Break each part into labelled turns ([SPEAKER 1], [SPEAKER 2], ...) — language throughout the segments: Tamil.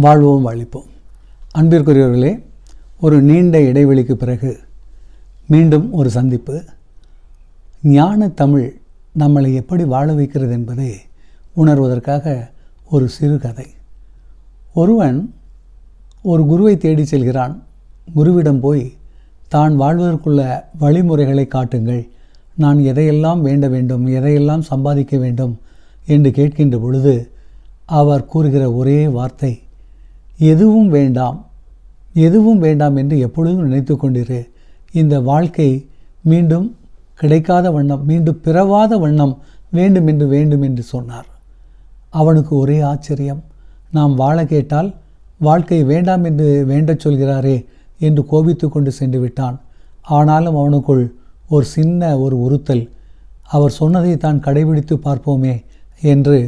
[SPEAKER 1] வாழ்வோம் வாழிப்போம். அன்பிற்குரியவர்களே ஒரு நீண்ட இடைவெளிக்கு பிறகு மீண்டும் ஒரு சந்திப்பு. ஞான தமிழ் நம்மளை எப்படி வாழ வைக்கிறது என்பதை உணர்வதற்காக ஒரு சிறுகதை ஒருவன் ஒரு குருவை தேடி செல்கிறான். குருவிடம் போய் தான் வாழ்வதற்குள்ள வழிமுறைகளை காட்டுங்கள். நான் எதையெல்லாம் வேண்ட வேண்டும் எதையெல்லாம் சம்பாதிக்க வேண்டும்? என்று கேட்கின்ற பொழுது அவர் கூறுகிற ஒரே வார்த்தை எதுவும் வேண்டாம். எதுவும் வேண்டாம் என்று எப்பொழுதும் நினைத்து கொண்டிரு. இந்த வாழ்க்கை மீண்டும் கிடைக்காத வண்ணம் மீண்டும் பிறவாத வண்ணம் வேண்டும் என்று வேண்டும் என்று சொன்னார். அவனுக்கு ஒரே ஆச்சரியம். நாம் வாழ கேட்டால் வாழ்க்கை வேண்டாம் என்று வேண்டச் சொல்கிறாரே என்று கோபித்து கொண்டு சென்று விட்டான். ஆனாலும் அவனுக்குள் ஒரு சின்ன ஒரு உறுத்தல். அவர் சொன்னதை தான் கடைபிடித்து பார்ப்போமே என்று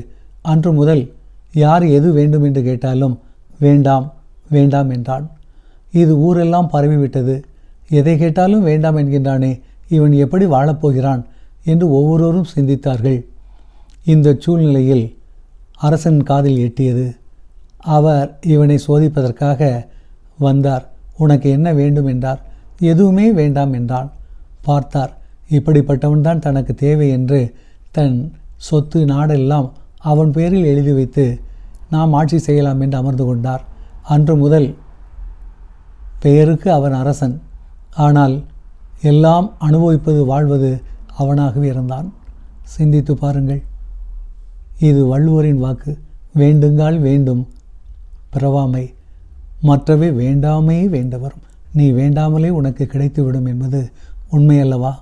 [SPEAKER 1] அன்று முதல் யார் எது வேண்டும் என்று கேட்டாலும் வேண்டாம் வேண்டாம் என்றான். இது ஊரெல்லாம் பரவிவிட்டது. எதை கேட்டாலும் வேண்டாம் என்கின்றானே இவன் எப்படி வாழப்போகிறான் என்று ஒவ்வொருவரும் சிந்தித்தார்கள். இந்த சூழ்நிலையில் அரசன் காதில் எட்டியது. அவர் இவனை சோதிப்பதற்காக வந்தார். உனக்கு என்ன வேண்டும் என்றார். எதுவுமே வேண்டாம் என்றான். பார்த்தார் இப்படிப்பட்டவன்தான் தனக்கு தேவை என்று தன் சொத்து நாடெல்லாம் அவன் பேரில் எழுதி வைத்து நாம் ஆட்சி செய்யலாம் என்று அமர்ந்து கொண்டார். அன்று முதல் பெயருக்கு அவன் அரசன். ஆனால் எல்லாம் அனுபவிப்பது வாழ்வது அவனாகவே இருந்தான். சிந்தித்து பாருங்கள். இது வள்ளுவரின் வாக்கு. வேண்டுங்கால் வேண்டும் பிறவாமை. மற்றவை வேண்டாமே வேண்டவரும். நீ வேண்டாமலே உனக்கு கிடைத்துவிடும் என்பது உண்மையல்லவா?